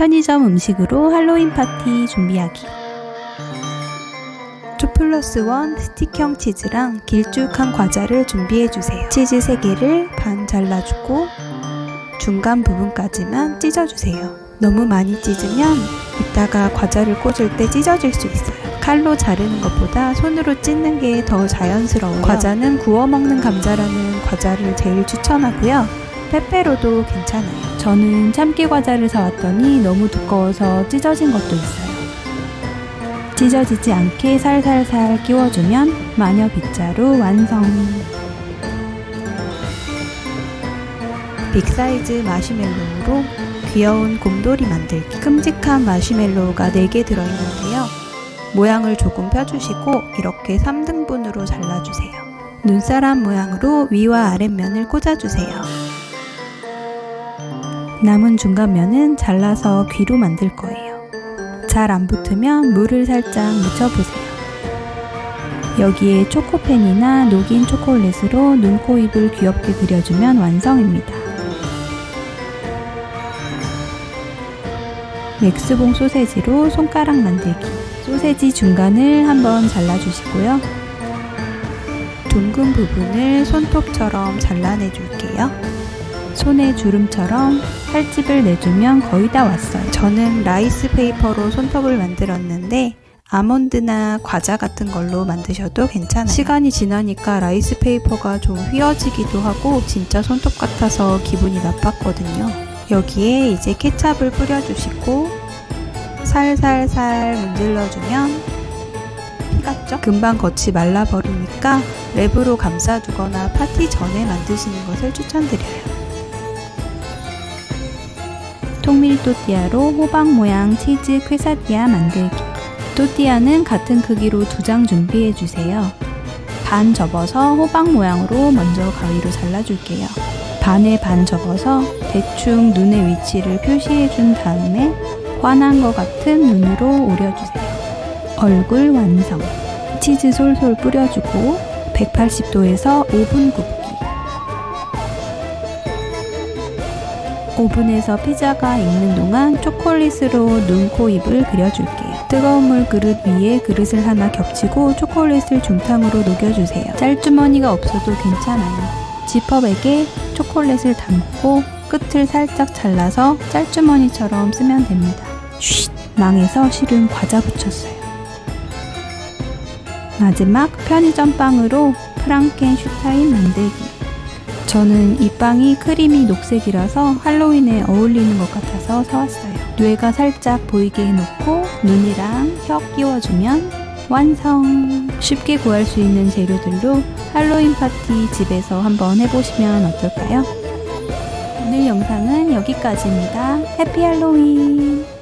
편의점 음식으로 할로윈 파티 준비하기. 2 플러스 1 스틱형 치즈랑 길쭉한 과자를 준비해주세요. 치즈 3개를 반 잘라주고 중간 부분까지만 찢어주세요. 너무 많이 찢으면 이따가 과자를 꽂을 때 찢어질 수 있어요. 칼로 자르는 것보다 손으로 찢는 게 더 자연스러워요. 과자는 구워 먹는 감자라는 과자를 제일 추천하고요. 페페로도 괜찮아요. 저는 참깨 과자를 사왔더니 너무 두꺼워서 찢어진 것도 있어요. 찢어지지 않게 살살살 끼워주면 마녀 빗자루 완성. 빅사이즈 마시멜로우로 귀여운 곰돌이 만들기. 큼직한 마시멜로우가 4개 들어있는데요. 모양을 조금 펴주시고 이렇게 3등분으로 잘라주세요. 눈사람 모양으로 위와 아랫면을 꽂아주세요. 남은 중간면은 잘라서 귀로 만들 거예요. 잘 안 붙으면 물을 살짝 묻혀보세요. 여기에 초코펜이나 녹인 초콜릿으로 눈, 코, 입을 귀엽게 그려주면 완성입니다. 맥스봉 소세지로 손가락 만들기. 소세지 중간을 한번 잘라주시고요. 둥근 부분을 손톱처럼 잘라내 줄게요. 손에 주름처럼 팔집을 내주면 거의 다 왔어요. 저는 라이스 페이퍼로 손톱을 만들었는데 아몬드나 과자 같은 걸로 만드셔도 괜찮아요. 시간이 지나니까 라이스 페이퍼가 좀 휘어지기도 하고 진짜 손톱 같아서 기분이 나빴거든요. 여기에 이제 케찹을 뿌려주시고 살살살 문질러주면 피갔죠? 금방 겉이 말라버리니까 랩으로 감싸주거나 파티 전에 만드시는 것을 추천드려요. 통밀 또띠아로 호박 모양 치즈 퀘사디아 만들기. 또띠아는 같은 크기로 두 장 준비해 주세요. 반 접어서 호박 모양으로 먼저 가위로 잘라줄게요. 반에 반 접어서 대충 눈의 위치를 표시해 준 다음에 환한 것 같은 눈으로 오려주세요. 얼굴 완성. 치즈 솔솔 뿌려주고 180도에서 5분 굽기. 오븐에서 피자가 익는 동안 초콜릿으로 눈, 코, 입을 그려줄게요. 뜨거운 물 그릇 위에 그릇을 하나 겹치고 초콜릿을 중탕으로 녹여주세요. 짤주머니가 없어도 괜찮아요. 지퍼백에 초콜릿을 담고 끝을 살짝 잘라서 짤주머니처럼 쓰면 됩니다. 쉿! 망해서 실은 과자 붙였어요. 마지막 편의점 빵으로 프랑켄슈타인 만들기. 저는 이 빵이 크림이 녹색이라서 할로윈에 어울리는 것 같아서 사왔어요. 뇌가 살짝 보이게 해놓고 눈이랑 혀 끼워주면 완성! 쉽게 구할 수 있는 재료들로 할로윈 파티 집에서 한번 해보시면 어떨까요? 오늘 영상은 여기까지입니다. 해피 할로윈!